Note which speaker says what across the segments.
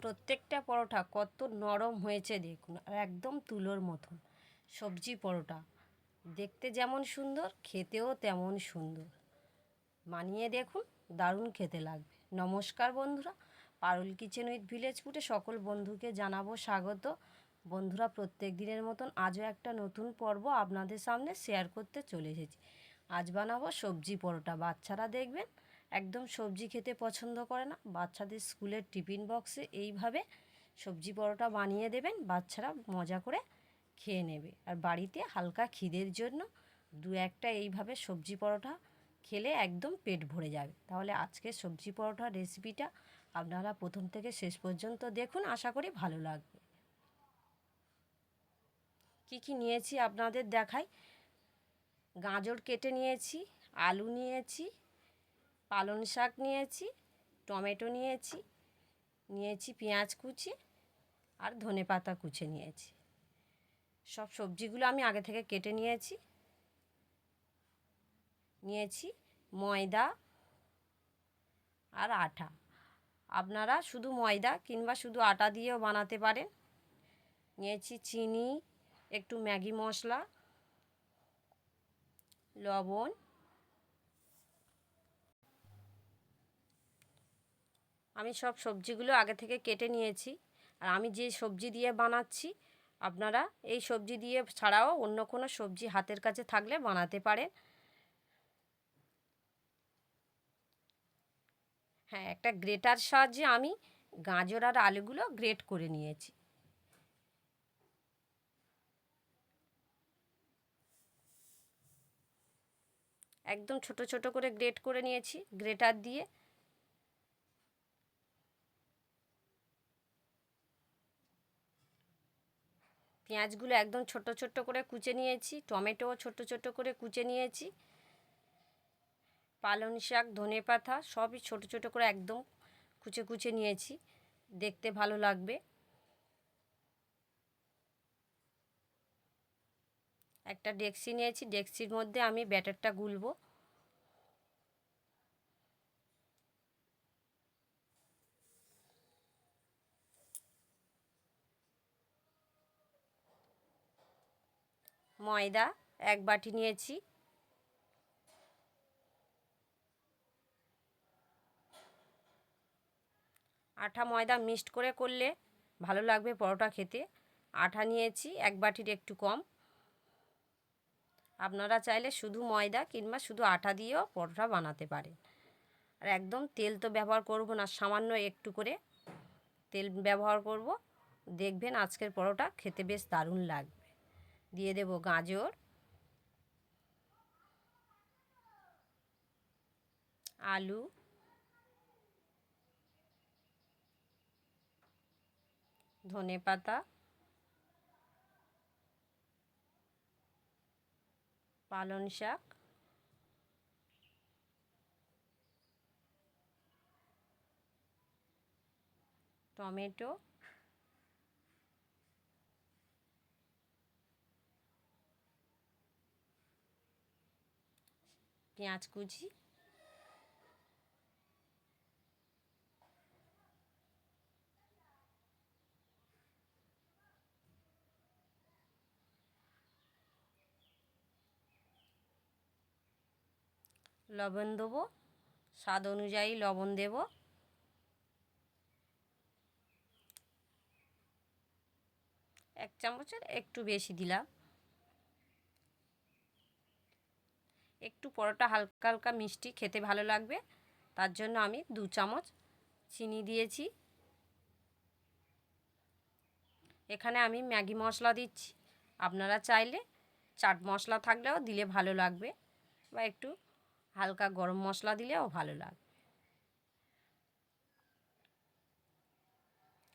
Speaker 1: প্রত্যেকটা পরোটা কত নরম হয়েছে দেখুন, আর একদম তুলোর মতন। সবজি পরোটা, দেখতে যেমন সুন্দর, খেতেও তেমন সুন্দর। মানিয়ে দেখুন, দারুণ খেতে লাগবে। নমস্কার বন্ধুরা, পারুল কিচেন উইথ ভিলেজ ফুটে সকল বন্ধুকে জানাব স্বাগত। বন্ধুরা, প্রত্যেক দিনের মতন আজও একটা নতুন পর্ব আপনাদের সামনে শেয়ার করতে চলে এসেছি। আজ বানাবো সবজি পরোটা, বাচ্চারা দেখবেন একদম সবজি খেতে পছন্দ করে না। বাচ্চাদের স্কুলের টিফিন বক্সে এইভাবে সবজি পরোটা বানিয়ে দেবেন, বাচ্চারা মজা করে খেয়ে নেবে। আর বাড়িতে হালকা খিদের জন্য দু একটা এইভাবে সবজি পরোটা খেলে একদম পেট ভরে যাবে। তাহলে আজকের সবজি পরোটার রেসিপিটা আপনারা প্রথম থেকে শেষ পর্যন্ত দেখুন, আশা করি ভালো লাগবে। কি কি নিয়েছি আপনাদের দেখাই? গাজর কেটে নিয়েছি, আলু নিয়েছি পালং শাক নিয়েছি, টমেটো নিয়েছি নিয়েছি পেঁয়াজ কুচি আর ধনে পাতা কুচে নিয়েছি। সব সবজিগুলো আমি আগে থেকে কেটে নিয়েছি। নিয়েছি ময়দা আর আটা। আপনারা শুধু ময়দা কিংবা শুধু আটা দিয়েও বানাতে পারেন। নিয়েছি চিনি, একটু ম্যাগি মশলা, লবণ আমি সব সবজিগুলো আগে থেকে কেটে নিয়েছি। আর আমি যে সবজি দিয়ে বানাচ্ছি, আপনারা এই সবজি দিয়ে ছাড়াও অন্য কোনো সবজি হাতের কাছে থাকলে বানাতে পারেন। হ্যাঁ একটা গ্রেটার সাহায্যে আমি গাজর আর আলুগুলো গ্রেট করে নিয়েছি। একদম ছোট ছোট করে গ্রেট করে নিয়েছি। গ্রেটার দিয়ে পেঁয়াজগুলো একদম ছোট ছোট করে কুচে নিয়েছি, টমেটোও ছোট ছোট করে কুচে নিয়েছি, পালং শাক, ধনে পাতা সবই ছোট ছোট করে একদম কুচে কুচে নিয়েছি, দেখতে ভালো লাগবে। একটা ডেক্সি নিয়েছি ডেক্সির মধ্যে আমি ব্যাটারটা গুলবো। ময়দা এক বাটি নিয়েছি। আঠা ময়দা মিক্সড করে করলে ভালো লাগবে পরোটা খেতে। আঠা নিয়েছি, এক বাটির একটু কম। আপনারা চাইলে শুধু ময়দা কিংবা শুধু আটা দিয়েও পরোটা বানাতে পারেন। আর একদম তেল তো ব্যবহার করব না, সামান্য একটু করে তেল ব্যবহার করব। দেখবেন আজকের পরোটা খেতে বেশ দারুণ লাগবে। দিয়ে দেব গাজর। আলু। ধনে পাতা। পালং শাক। টমেটো। পেঁয়াজ কুচি। লবণ দেবো। স্বাদ অনুযায়ী লবণ দেব। এক চামচের একটু বেশি দিলাম। একটু পরোটা হালকা হালকা মিষ্টি খেতে ভালো লাগবে। তার জন্য আমি দু চামচ চিনি দিয়েছি। এখানে আমি ম্যাগি মশলা দিচ্ছি। আপনারা চাইলে চাট মশলা থাকলেও দিলে ভালো লাগবে বা একটু হালকা গরম মশলা দিলেও ভালো লাগবে।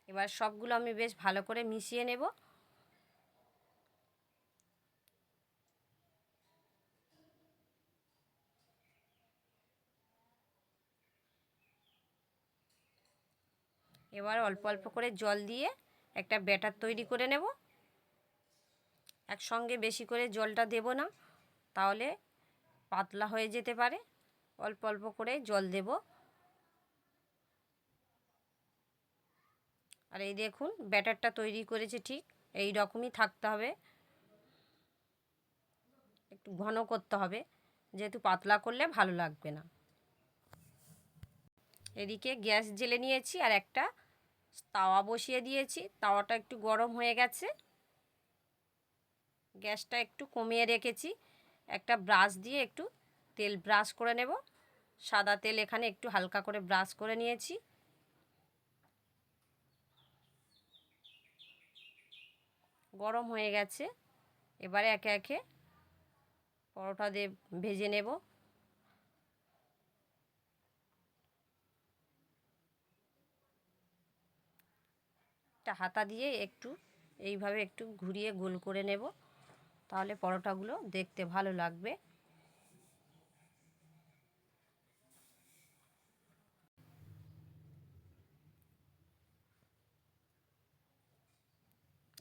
Speaker 1: এবার সবগুলো আমি বেশ ভালো করে মিশিয়ে নেব। এবার অল্প অল্প করে জল দিয়ে একটা ব্যাটার তৈরি করে নেব। একসঙ্গে বেশি করে জলটা দেব না, তাহলে পাতলা হয়ে যেতে পারে। অল্প অল্প করে জল দেব। আর এই দেখুন, ব্যাটারটা তৈরি করেছে ঠিক এই রকমই থাকতে হবে। একটু ঘন করতে হবে, যেহেতু পাতলা করলে ভালো লাগবে না। এদিকে গ্যাস জেলে নিয়েছি আর একটা তাওয়া বসিয়ে দিয়েছি। তাওয়াটা একটু গরম হয়ে গেছে। গ্যাসটা একটু কমিয়ে রেখেছি। একটা ব্রাশ দিয়ে একটু তেল ব্রাশ করে নেব। সাদা তেল এখানে একটু হালকা করে ব্রাশ করে নিয়েছি। গরম হয়ে গেছে। এবারে একে একে পরোটা দিয়ে ভেজে নেব। একটা হাতা দিয়ে একটু, এইভাবে একটু ঘুরিয়ে গোল করে নেব। তাহলে পরোটাগুলো দেখতে ভালো লাগবে।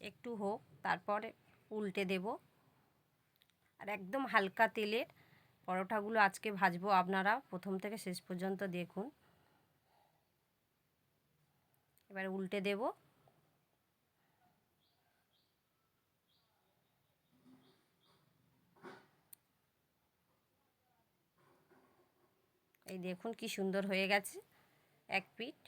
Speaker 1: একটু হোক, তারপরে উল্টে দেব। আর একদম হালকা তেলের পরোটাগুলো আজকে ভাজবো আপনারা। প্রথম থেকে শেষ পর্যন্ত দেখুন। এবার উল্টে দেব। এই দেখুন কি সুন্দর হয়ে গেছে, এক পিঠ।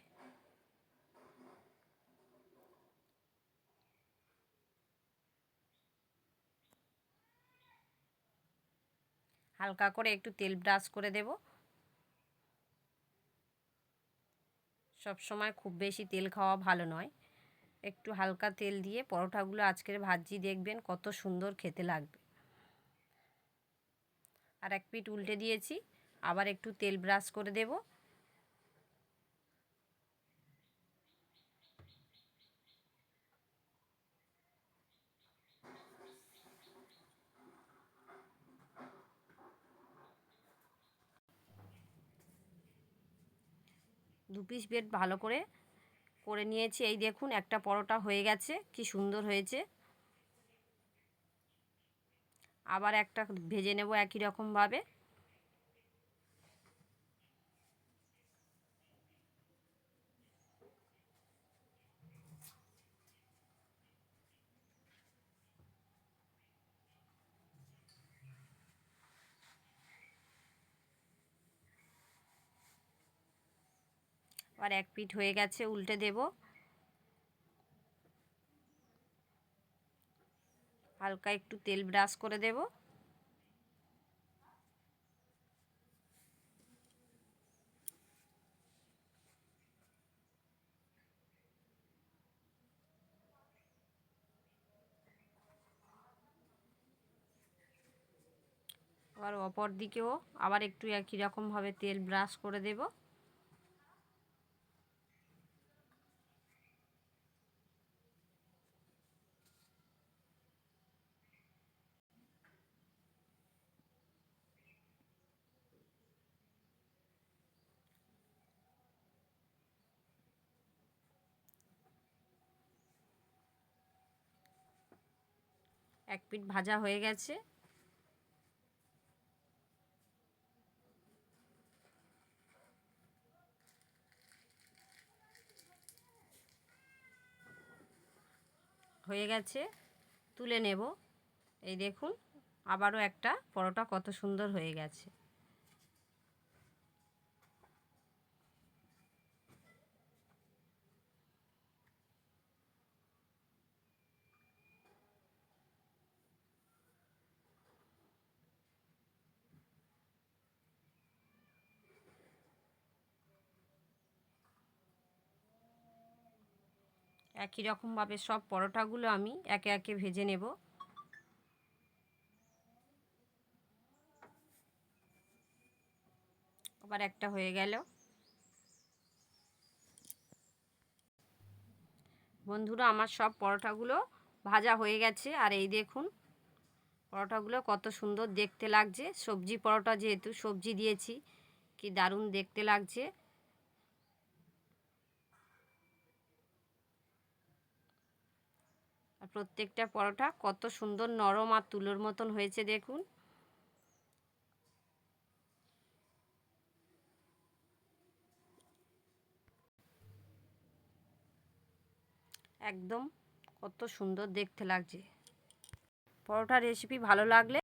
Speaker 1: হালকা করে একটু তেল ব্রাশ করে দেব। সব সময় খুব বেশি তেল খাওয়া ভালো নয়। একটু হালকা তেল দিয়ে পরোটাগুলো আজকের ভাজি দেখবেন কত সুন্দর খেতে লাগবে। আর এক পিঠ উল্টে দিয়েছি। আবার একটু তেল ব্রাশ করে দেব। দু পিস বেড ভালো করে করে নিয়েছি। এই দেখুন, একটা পরোটা হয়ে গেছে, কি সুন্দর হয়েছে। আবার একটা ভেজে নেব একই রকমভাবে। আর এক পিঠ হয়ে গেছে, উল্টে দেব। হালকা একটু তেল ব্রাশ করে দেব। আবার অপর দিকেও আবার একটু একই রকমভাবে তেল ব্রাশ করে দেবো। এক পিঠ ভাজা হয়ে গেছে। হয়ে গেছে, তুলে নেব। এই দেখুন, আবারও একটা পরোটা কত সুন্দর হয়ে গেছে। একই রকমভাবে সব পরোটাগুলো আমি একে একে ভেজে নেব। আবার একটা হয়ে গেল। বন্ধুরা, আমার সব পরোটাগুলো ভাজা হয়ে গেছে। আর এই দেখুন, পরোটাগুলো কত সুন্দর দেখতে লাগছে। সবজি পরোটা যেহেতু সবজি দিয়েছি, কি দারুণ দেখতে লাগছে। আর প্রত্যেকটা পরোটা কত সুন্দর নরম আর তুলোর মতন হয়েছে দেখুন। একদম কত সুন্দর দেখতে লাগছে। পরোটা রেসিপি ভালো লাগলে